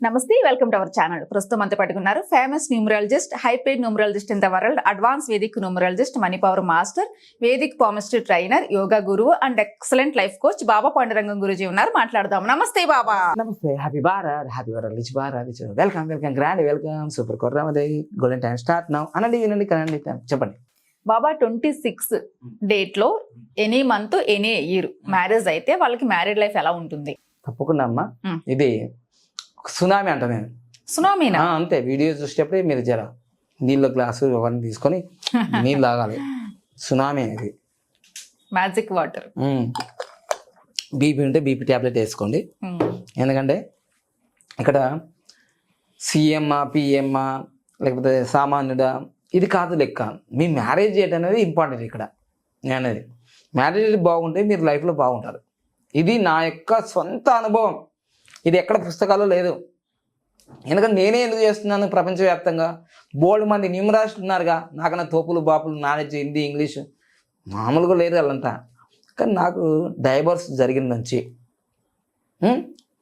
నమస్తే welcome to our channel. ప్రస్తుతం అంతా పట్టుకున్నారు famous numerologist high paid numerologist in the world advance Vedic numerologist money power master Vedic palmistry trainer yoga గురువు and excellent life coach Baba Pandurangam Guruji ఉన్నారు. మాట్లాడదాం. నమస్తే బాబా. నమస్తే. Happy Bharat happy Bharat rich Bharat welcome welcome grand welcome super కొర్రామదే golden time start now అనండి వినండి కనండి చెప్పండి. Baba twenty six డేట్లో any month any year marriage అయితే వాళ్ళకి మ్యారేడ్ లైఫ్ ఎలా ఉంటుంది? తప్పకుండా అమ్మా. మ్. ఇది సునామీ అంట నేను. సునామీనా? అంతే. వీడియో చూసేటప్పుడే మీరు జర నీళ్ళ గ్లాసు అవన్నీ తీసుకొని నీళ్ళు తాగాలి. సునామీ ఇది మ్యాజిక్ వాటర్. బీపీ ఉంటే బీపీ ట్యాబ్లెట్ వేసుకోండి. ఎందుకంటే ఇక్కడ సీఎమ్మా పిఎమ్మా లేకపోతే సామాన్యుడా ఇది కాదు లెక్క. మీ మ్యారేజ్ చేయడం అనేది ఇంపార్టెంట్ ఇక్కడ. అనేది మ్యారేజ్ బాగుంటే మీరు లైఫ్లో బాగుంటారు. ఇది నా యొక్క సొంత అనుభవం. ఇది ఎక్కడ పుస్తకాల్లో లేదు. ఎందుకంటే నేనే ఎందుకు చేస్తున్నాను ప్రపంచవ్యాప్తంగా? బోల్డ్ మంది న్యూమరాస్ట్ ఉన్నారుగా. నాకన్నా తోపులు బాపులు నాలెడ్జ్ హిందీ ఇంగ్లీష్ మామూలుగా లేదు వాళ్ళంతా. కానీ నాకు డైవర్స్ జరిగిన నుంచి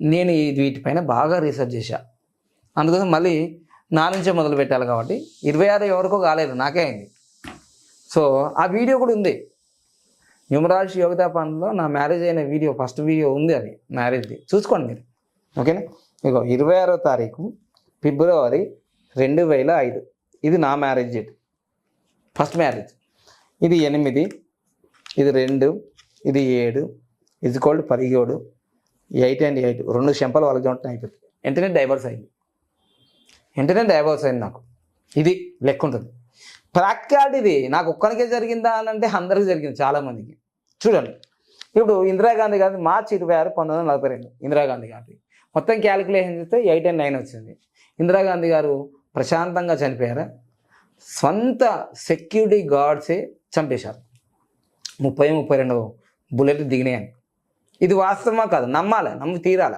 నేను వీటిపైన బాగా రీసెర్చ్ చేశా. అందుకోసం మళ్ళీ నా నుంచే మొదలు పెట్టాలి కాబట్టి ఇరవై ఆరు ఎవరికో కాలేదు నాకే అయింది. సో ఆ వీడియో కూడా ఉంది. న్యూమరాజ్ యోగితా పనులో నా మ్యారేజ్ అయిన వీడియో ఫస్ట్ వీడియో ఉంది అది మ్యారేజ్ది. చూసుకోండి మీరు. ఓకేనా? ఇగో ఇరవై ఆరో తారీఖు ఫిబ్రవరి రెండు వేల ఐదు. ఇది నా మ్యారేజ్ డేట్. First marriage. ఇది ఎనిమిది ఇది రెండు ఇది ఏడు ఇది కోల్డ్ పదిహేడు ఎయిట్ అండ్ ఎయిట్. రెండు చెంపలు వాళ్ళకి ఉంటాయి అయిపోతుంది వెంటనే డైవర్స్ అయింది. వెంటనే డైవర్స్ అయింది నాకు. ఇది లెక్క ఉంటుంది. ప్రాక్టికాలిటీ ఇది నాకు ఒక్కరికే జరిగిందా అని అంటే అందరికీ జరిగింది చాలామందికి చూడండి. ఇప్పుడు ఇందిరాగాంధీ గారి మార్చి ఇరవై ఆరు పంతొమ్మిది వందల నలభై రెండు. ఇందిరాగాంధీ గారి మొత్తం క్యాలిక్యులేషన్ చేస్తే ఎయిట్ అండ్ నైన్ వచ్చింది. ఇందిరాగాంధీ గారు ప్రశాంతంగా చనిపోయారు? సొంత సెక్యూరిటీ గార్డ్సే చంపేశారు. ముప్పై ముప్పై రెండు బుల్లెట్ దిగినాయని. ఇది వాస్తవమా కాదు నమ్మాలి నమ్మి తీరాల?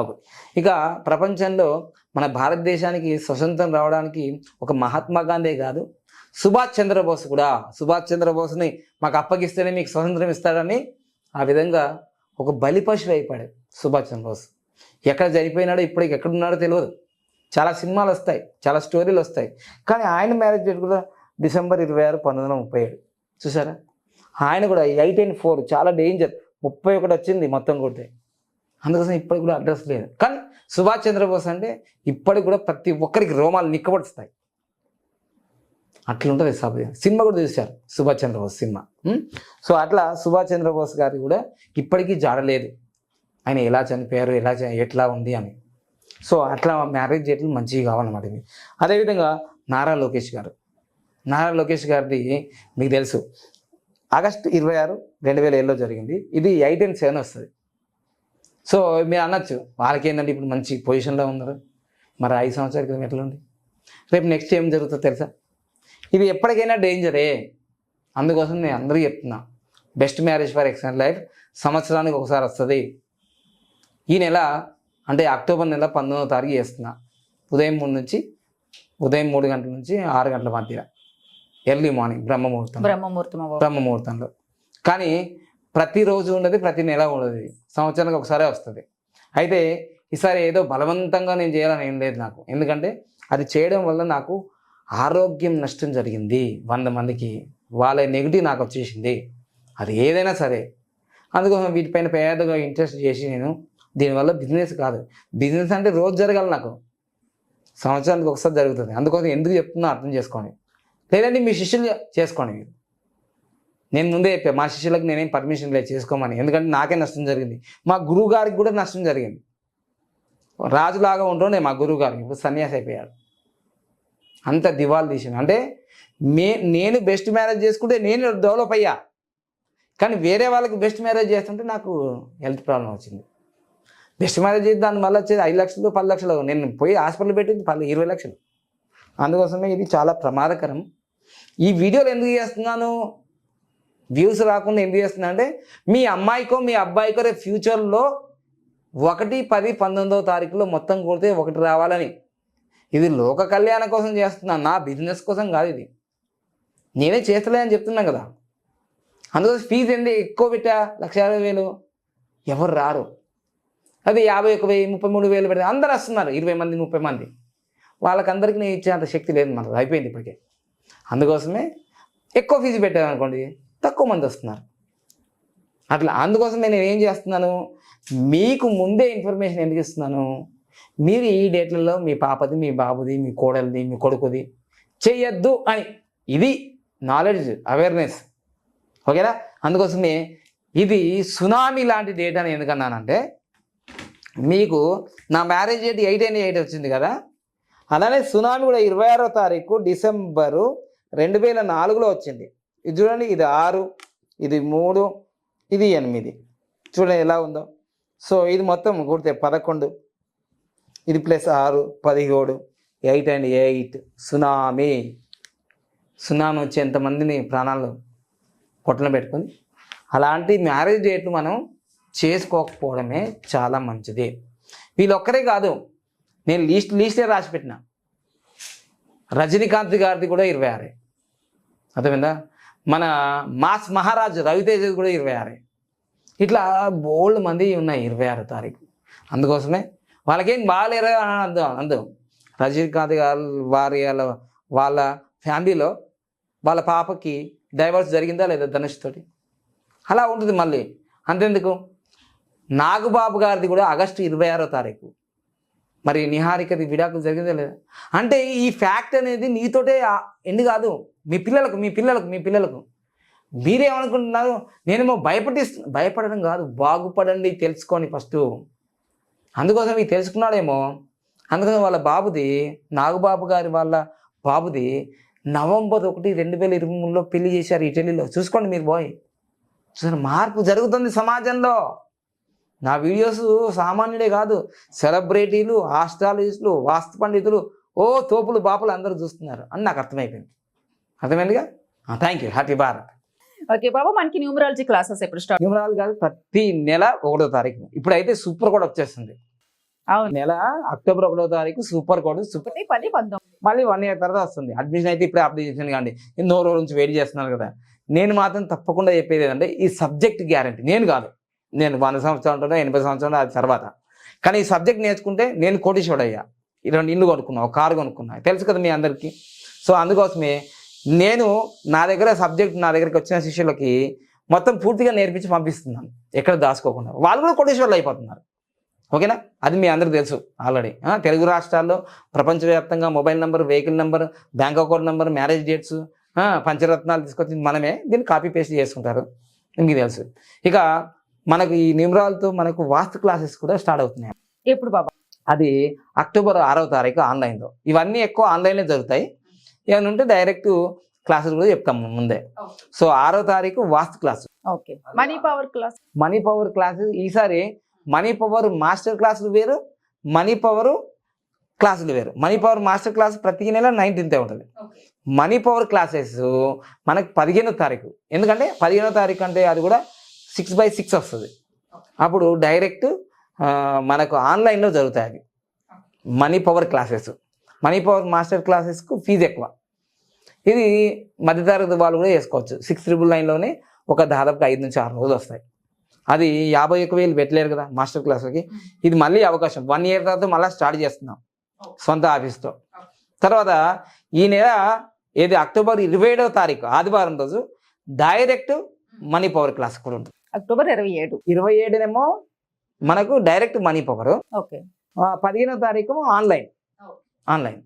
ఓకే. ఇక ప్రపంచంలో మన భారతదేశానికి స్వతంత్రం రావడానికి ఒక మహాత్మా గాంధీ కాదు సుభాష్ చంద్రబోస్ కూడా. సుభాష్ చంద్రబోస్ని మాకు అప్పగిస్తేనే మీకు స్వతంత్రం ఇస్తాడని ఆ విధంగా ఒక బలిపశువు అయిపోయాడు సుభాష్ చంద్రబోస్. ఎక్కడ చనిపోయినాడో ఇప్పటికి ఎక్కడున్నాడో తెలియదు చాలా సినిమాలు వస్తాయి చాలా స్టోరీలు వస్తాయి. కానీ ఆయన మ్యారేజ్ డేట్ కూడా డిసెంబర్ ఇరవై ఆరు పంతొమ్మిది వందల ముప్పై ఏడు. చూసారా? ఆయన కూడా ఎయిట్ అండ్ ఫోర్ చాలా డేంజర్. ముప్పై ఒకటి వచ్చింది మొత్తం కొడితే. అందుకోసం ఇప్పటికి కూడా అడ్రస్ లేదు. కానీ సుభాష్ చంద్రబోస్ అంటే ఇప్పటికి కూడా ప్రతి ఒక్కరికి రోమాలు నిక్కబడుస్తాయి. అట్లుంటుంది సభ్యం సినిమా కూడా చూశారు సుభాష్ చంద్రబోస్ సినిమా. సో అట్లా సుభాష్ చంద్రబోస్ గారి కూడా ఇప్పటికీ జాడలేదు ఆయన ఎలా చనిపోయారు ఎలా చ- ఎట్లా ఉంది అని. సో అట్లా మ్యారేజ్ చేయడం మంచిగా కావాలన్నమాట ఇది. అదేవిధంగా నారా లోకేష్ గారు. నారా లోకేష్ గారిది మీకు తెలుసు. ఆగస్టు ఇరవై ఆరు రెండు వేల ఏడులో జరిగింది. ఇది ఎయిట్ అండ్ సెవెన్ వస్తుంది. సో మీరు అనొచ్చు వాళ్ళకేందంటే ఇప్పుడు మంచి పొజిషన్లో ఉన్నారు? మరి ఐదు సంవత్సరాల క్రితం ఎట్లా ఉంది రేపు నెక్స్ట్ ఏం జరుగుతుందో తెలుసా? ఇది ఎప్పటికైనా డేంజరే. అందుకోసం నేను అందరూ చెప్తున్నా. Best marriage for excellent life. సంవత్సరానికి ఒకసారి వస్తుంది. ఈ నెల అంటే అక్టోబర్ నెల పంతొమ్మిదో తారీఖు చేస్తున్నా. ఉదయం మూడు నుంచి ఉదయం మూడు గంటల నుంచి ఆరు గంటల మధ్య. ఎర్లీ మార్నింగ్ బ్రహ్మముహూర్తం. బ్రహ్మముహూర్తం. బ్రహ్మముహూర్తంలో. కానీ ప్రతిరోజు ఉండదు ప్రతి నెల ఉండదు. సంవత్సరానికి ఒకసారే వస్తుంది. అయితే ఈసారి ఏదో బలవంతంగా నేను చేయాలని ఏం లేదు నాకు. ఎందుకంటే అది చేయడం వల్ల నాకు ఆరోగ్యం నష్టం జరిగింది. వంద మందికి వాళ్ళ నెగిటివ్ నాకు వచ్చేసింది. అది ఏదైనా సరే. అందుకోసం వీటిపైన పేదగా ఇంట్రెస్ట్ చేసి నేను దీనివల్ల బిజినెస్ కాదు. బిజినెస్ అంటే రోజు జరగాలి నాకు. సంవత్సరానికి ఒకసారి జరుగుతుంది. అందుకోసం ఎందుకు చెప్తున్నా అర్థం చేసుకోండి. లేదంటే మీ శిష్యులు చేసుకోండి మీరు. నేను ముందే చెప్పాను మా శిష్యులకు నేనేం పర్మిషన్ లేదు చేసుకోమని. ఎందుకంటే నాకే నష్టం జరిగింది. మా గురువు గారికి కూడా నష్టం జరిగింది. రాజులాగా ఉంటుండే మా గురువు గారికి ఇప్పుడు సన్యాసి అయిపోయాడు. అంత దివాలు తీసాను అంటే మే నేను బెస్ట్ మ్యారేజ్ చేసుకుంటే నేను డెవలప్ అయ్యా. కానీ వేరే వాళ్ళకి బెస్ట్ మ్యారేజ్ చేస్తుంటే నాకు హెల్త్ ప్రాబ్లం వచ్చింది. బెస్ట్ మ్యారేజ్ చేసి దాని మళ్ళీ వచ్చేది ఐదు లక్షలు పది లక్షలు నేను పోయి హాస్పిటల్ పెట్టింది పది ఇరవై లక్షలు. అందుకోసమే ఇది చాలా ప్రమాదకరం. ఈ వీడియోలు ఎందుకు చేస్తున్నాను? వ్యూస్ రాకుండా ఎందుకు చేస్తున్నా అంటే మీ అమ్మాయికో మీ అబ్బాయికో రేపు ఫ్యూచర్లో ఒకటి పది పంతొమ్మిదవ తారీఖులో మొత్తం కొడితే ఒకటి రావాలని. ఇది లోక కళ్యాణం కోసం చేస్తున్నాను నా బిజినెస్ కోసం కాదు ఇది. నేనే చేస్తలేదని చెప్తున్నాను కదా. అందుకోసం ఫీజు ఎందుకు ఎక్కువ పెట్టా లక్ష యాభై వేలు. ఎవరు రారు? అది యాభై ఒక వెయ్యి ముప్పై మూడు వేలు పెడితే అందరు వస్తున్నారు. ఇరవై మంది ముప్పై మంది. వాళ్ళకందరికీ నేను ఇచ్చేంత శక్తి లేదు మనకు. అయిపోయింది ఇప్పటికే. అందుకోసమే ఎక్కువ ఫీజు పెట్టామనుకోండి తక్కువ మంది వస్తున్నారు. అట్లా అందుకోసమే నేను ఏం చేస్తున్నాను? మీకు ముందే ఇన్ఫర్మేషన్ ఎందుకు ఇస్తున్నాను? మీరు ఈ డేట్లలో మీ పాపది మీ బాబుది మీ కోడలిది మీ కొడుకుది చేయొద్దు అని. ఇది నాలెడ్జ్ అవేర్నెస్ ఓకేనా? అందుకోసమే ఇది సునామీ లాంటి డేట్ అని ఎందుకన్నానంటే మీకు నా మ్యారేజ్ డేట్ ఎయిట్ అని ఎయిట్ వచ్చింది కదా? అలానే సునామీ కూడా ఇరవై ఆరో తారీఖు డిసెంబరు రెండు వేల నాలుగులో వచ్చింది. ఇది చూడండి ఇది ఆరు ఇది మూడు ఇది ఎనిమిది. చూడండి ఎలా ఉందో. సో ఇది మొత్తం కుడితే పదకొండు ఇది ప్లస్ ఆరు పదిహేడు eight and eight tsunami. Tsunami వచ్చి ఎంతమందిని ప్రాణాలు పొట్టలు పెట్టుకొని అలాంటి మ్యారేజ్ డేట్లు మనం చేసుకోకపోవడమే చాలా మంచిది. వీళ్ళొక్కరే కాదు నేను లీస్ట్ లీస్టే రాసి పెట్టిన రజనీకాంత్ గారిది కూడా ఇరవై ఆరే. అర్థమైందా? మన మాస్ మహారాజ్ రవితేజది కూడా ఇరవై ఆరే. ఇట్లా బోల్డ్ మంది ఉన్నాయి ఇరవై ఆరు తారీఖు. అందుకోసమే వాళ్ళకేం బాగాలేరు అని అందు అందు. రజనీకాంత్ గారు వారి వాళ్ళ వాళ్ళ ఫ్యామిలీలో వాళ్ళ పాపకి డైవర్స్ జరిగిందా లేదా ధనుష్ తోటి? అలా ఉంటుంది మళ్ళీ. అంతెందుకు? నాగబాబు గారిది కూడా ఆగస్టు ఇరవై ఆరో తారీఖు. మరి నిహారికది విడాకులు జరిగిందే లేదా? అంటే ఈ ఫ్యాక్ట్ అనేది నీతోటే ఎందు కాదు. మీ పిల్లలకు మీ పిల్లలకు మీ పిల్లలకు. మీరేమనుకుంటున్నారు? నేనేమో భయపడిస్తు భయపడడం కాదు. బాగుపడండి తెలుసుకొని ఫస్ట్. అందుకోసం మీకు తెలుసుకున్నాడేమో. అందుకోసం వాళ్ళ బాబుది నాగబాబు గారి వాళ్ళ బాబుది నవంబర్ ఒకటి రెండు వేల ఇరవై మూడులో పెళ్ళి చేశారు ఇటలీలో చూసుకోండి మీరు బాయ్. చూసారు? మార్పు జరుగుతుంది సమాజంలో. నా వీడియోస్ సామాన్యుడే కాదు. సెలబ్రిటీలు ఆస్ట్రాలజిస్టులు వాస్తు పండితులు ఓ తోపులు బాపులు అందరూ చూస్తున్నారు అని నాకు అర్థమైపోయింది. అర్థమైందిగా? Thank you happy Bharat okay Baba మనకి న్యూమరాలజీ క్లాసెస్ ఎప్పుడు స్టార్ట్ న్యూమరాలు కాదు ప్రతి నెల ఒకటో తారీఖు. ఇప్పుడైతే సూపర్ కోడ్ వచ్చేస్తుంది. అవును. నెల అక్టోబర్ ఒకటో తారీఖు సూపర్ కోడ్ సూపర్ పది పంతొమ్మిది మళ్ళీ వన్ ఇయర్ తర్వాత వస్తుంది. అడ్మిషన్ అయితే ఇప్పుడే అప్లై చేసాను కానీ ఎన్నో రోజుల నుంచి వెయిట్ చేస్తున్నారు కదా. నేను మాత్రం తప్పకుండా చెప్పేది ఏంటంటే ఈ సబ్జెక్ట్ గ్యారంటీ నేను కాదు. నేను వంద సంవత్సరాలు ఉంటాను ఎనభై సంవత్సరాలు అది తర్వాత. కానీ ఈ సబ్జెక్ట్ నేర్చుకుంటే నేను కోటీశ్వరుడు అయ్యా రెండు ఇల్లు కొనుక్కున్నా ఒక కారు కొనుక్కున్నా. తెలుసు కదా మీ అందరికీ. సో అందుకోసమే నేను నా దగ్గర సబ్జెక్ట్ నా దగ్గరికి వచ్చిన శిష్యులకి మొత్తం పూర్తిగా నేర్పించి పంపిస్తున్నాను. ఎక్కడ దాచుకోకుండా. వాళ్ళు కూడా కోటీశ్వరులు అయిపోతున్నారు. ఓకేనా? అది మీ అందరికి తెలుసు ఆల్రెడీ. తెలుగు రాష్ట్రాల్లో ప్రపంచవ్యాప్తంగా mobile number vehicle number bank account number marriage dates పంచరత్నాలు తీసుకొచ్చి మనమే దీన్ని కాపీ పేస్ట్ చేసుకుంటారు. మీకు తెలుసు. ఇక మనకు ఈ నిమ్రాలతో మనకు వాస్తు క్లాసెస్ కూడా స్టార్ట్ అవుతున్నాయి. ఎప్పుడు బాబా? అది అక్టోబర్ ఆరవ తారీఖు ఆన్లైన్లో. ఇవన్నీ ఎక్కువ ఆన్లైన్లో జరుగుతాయి. ఏమైనా ఉంటే డైరెక్ట్ క్లాసెస్ కూడా చెప్తాం ముందే. సో ఆరో తారీఖు vastu class. Okay. Money power class? Money power classes ఈసారి మనీ పవర్ మాస్టర్ క్లాసులు వేరు మనీ పవర్ క్లాసులు వేరు. మనీ పవర్ మాస్టర్ క్లాస్ ప్రతి నెల నైన్టీన్తే ఉంటుంది. మనీ పవర్ క్లాసెస్ మనకు పదిహేనో తారీఖు. ఎందుకంటే పదిహేనో తారీఖు అంటే అది కూడా సిక్స్ బై సిక్స్ వస్తుంది. అప్పుడు డైరెక్ట్ మనకు ఆన్లైన్లో జరుగుతాయి అవి. Money power classes. Money power master క్లాసెస్కు fee ఎక్కువ. ఇది మధ్యతరగతి వాళ్ళు కూడా చేసుకోవచ్చు. సిక్స్ ట్రిపుల్ నైన్లోనే ఒక దాదాపుగా ఐదు నుంచి ఆరు రోజులు వస్తాయి. అది యాభై ఒక వేలు పెట్టలేరు కదా మాస్టర్ క్లాస్కి ఇది మళ్ళీ అవకాశం. వన్ ఇయర్ తర్వాత మళ్ళీ స్టార్ట్ చేస్తున్నాం. సొంత ఆఫీస్తో. తర్వాత ఈ నెల ఏది అక్టోబర్ ఇరవై ఏడవ తారీఖు ఆదివారం రోజు డైరెక్ట్ మనీ పవర్ క్లాస్ కూడా ఉంటుంది. అక్టోబర్ ఇరవై ఏడు. ఇరవై ఏడునేమో మనకు డైరెక్ట్ మనీ పవర్. ఓకే. పదిహేనో తారీఖు ఆన్లైన్. ఆన్లైన్.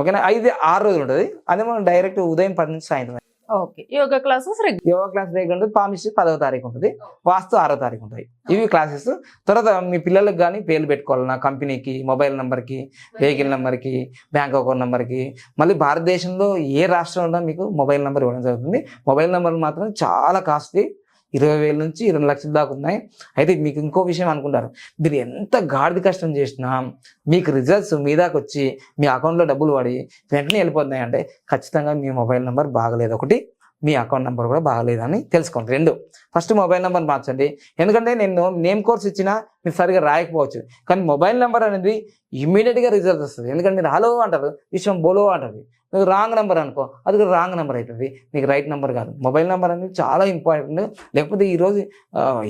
ఓకేనా? ఐదు ఆరు రోజులు ఉంటుంది. అదేమో డైరెక్ట్ ఉదయం పది నుంచి సాయంత్రం. Okay. Yoga classes yoga class రేపు ఉంటుంది. పామిస్ట్రీ పదవ తారీఖు ఉంటుంది. వాస్తు ఆరో తారీఖు ఉంటాయి ఇవి క్లాసెస్. తర్వాత మీ పిల్లలకు కానీ పేర్లు పెట్టుకోవాలన్నా కంపెనీకి మొబైల్ నెంబర్కి వెహికల్ నెంబర్కి బ్యాంక్ అకౌంట్ నెంబర్కి. మళ్ళీ భారతదేశంలో ఏ రాష్ట్రంలో మీకు మొబైల్ నెంబర్ ఇవ్వడం జరుగుతుంది? మొబైల్ నెంబర్ మాత్రం చాలా కాస్ట్లీ. ఇరవై వేల నుంచి ఇరవై లక్షల దాకా ఉన్నాయి. అయితే మీకు ఇంకో విషయం అనుకుంటారు. మీరు ఎంత గాడిద కష్టం చేసినా మీకు రిజల్ట్స్ మీ దాకా వచ్చి మీ అకౌంట్లో డబ్బులు పడి వెంటనే వెళ్ళిపోతున్నాయి అంటే ఖచ్చితంగా మీ మొబైల్ నెంబర్ బాగలేదు. ఒకటి మీ అకౌంట్ నెంబర్ కూడా బాగలేదని తెలుసుకోండి. రెండు ఫస్ట్ మొబైల్ నెంబర్ మార్చండి. ఎందుకంటే నేను నేమ్ కోర్స్ ఇచ్చినా మీరు సరిగా రాయకపోవచ్చు. కానీ మొబైల్ నెంబర్ అనేది ఇమ్మీడియట్గా రిజల్ట్ వస్తుంది. ఎందుకంటే మీరు హలో అంటారు విషయం బోలో అంటారు. మీకు రాంగ్ నెంబర్ అనుకో అది కూడా రాంగ్ నెంబర్ అవుతుంది మీకు రైట్ నెంబర్ కాదు. మొబైల్ నెంబర్ అనేది చాలా ఇంపార్టెంట్ లేకపోతే ఈరోజు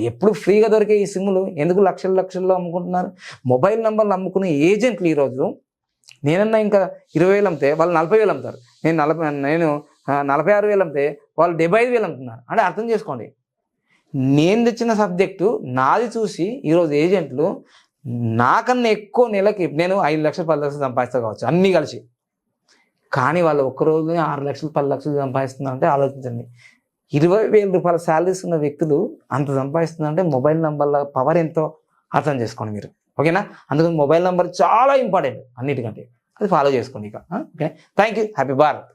ఎప్పుడు ఫ్రీగా దొరికే ఈ సిమ్లు ఎందుకు లక్షల లక్షల్లో అమ్ముకుంటున్నారు? మొబైల్ నెంబర్లు అమ్ముకునే ఏజెంట్లు ఈరోజు నేనన్నా ఇంకా ఇరవై వేలు అమ్మితే వాళ్ళు నలభై వేలు అమ్ముతారు. నేను నలభై నేను నలభై ఆరు వేలు అమ్మితే వాళ్ళు డెబ్బై ఐదు వేలు అమ్ముతున్నారు. అంటే అర్థం చేసుకోండి. నేను తెచ్చిన సబ్జెక్టు నాది చూసి ఈరోజు ఏజెంట్లు నాకన్నా ఎక్కువ నెలకి నేను ఐదు లక్షలు పది లక్షలు సంపాదిస్తా కావచ్చు అన్నీ కలిసి. కానీ వాళ్ళు ఒక్క రోజు ఆరు లక్షలు పది లక్షలు సంపాదిస్తున్నారంటే ఆలోచించండి. ఇరవై వేల రూపాయల శాలరీస్ ఉన్న వ్యక్తులు అంత సంపాదిస్తున్నారంటే మొబైల్ నంబర్ల పవర్ ఎంతో అర్థం చేసుకోండి మీరు. ఓకేనా? అందుకని మొబైల్ నెంబర్ చాలా ఇంపార్టెంట్ అన్నిటికంటే. అది ఫాలో చేసుకోండి ఇక. Okay? Thank you happy Bharat.